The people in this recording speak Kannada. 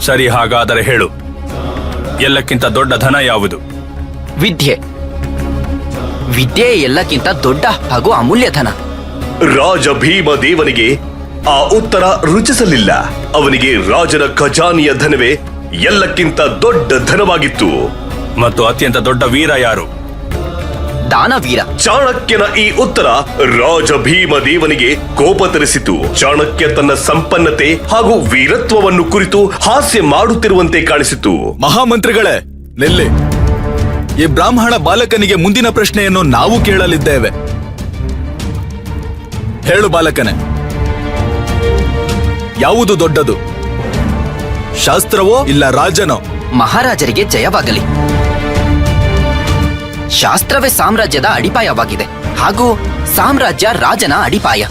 ಸರಿ ಹಾಗಾದರೆ ಹೇಳು. ಎಲ್ಲಕ್ಕಿಂತ ದೊಡ್ಡ ಧನ ಯಾವುದು? ವಿದ್ಯೆ. ವಿದ್ಯೆ ಎಲ್ಲಕ್ಕಿಂತ ದೊಡ್ಡ ಹಾಗೂ ಅಮೂಲ್ಯ ಧನ. ರಾಜ ಭೀಮ ದೇವನಿಗೆ ಆ ಉತ್ತರ ರುಚಿಸಲಿಲ್ಲ. ಅವನಿಗೆ ರಾಜನ ಖಜಾನೆಯ ಧನವೇ ಎಲ್ಲಕ್ಕಿಂತ ದೊಡ್ಡ ಧನವಾಗಿತ್ತು. ಮತ್ತು ಅತ್ಯಂತ ದೊಡ್ಡ ವೀರ ಯಾರು? ದಾನವೀರ. ಚಾಣಕ್ಯನ ಈ ಉತ್ತರ ರಾಜ ಭೀಮ ದೇವನಿಗೆ ಕೋಪ ತರಿಸಿತು. ಚಾಣಕ್ಯ ತನ್ನ ಸಂಪನ್ನತೆ ಹಾಗೂ ವೀರತ್ವವನ್ನು ಕುರಿತು ಹಾಸ್ಯ ಮಾಡುತ್ತಿರುವಂತೆ ಕಾಣಿಸಿತು. ಮಹಾಮಂತ್ರಿಗಳೇ ನಿಲ್ಲಿ. ಈ ಬ್ರಾಹ್ಮಣ ಬಾಲಕನಿಗೆ ಮುಂದಿನ ಪ್ರಶ್ನೆಯನ್ನು ನಾವು ಕೇಳಲಿದ್ದೇವೆ. ಹೇಳು ಬಾಲಕನೇ. ಯಾವುದು ದೊಡ್ಡದು? ಶಾಸ್ತ್ರವೋ ಇಲ್ಲ ರಾಜನೋ? ಮಹಾರಾಜರಿಗೆ ಜಯವಾಗಲಿ. ಶಾಸ್ತ್ರವೇ ಸಾಮ್ರಾಜ್ಯದ ಅಡಿಪಾಯವಾಗಿದೆ ಹಾಗೂ ಸಾಮ್ರಾಜ್ಯ ರಾಜನ ಅಡಿಪಾಯ.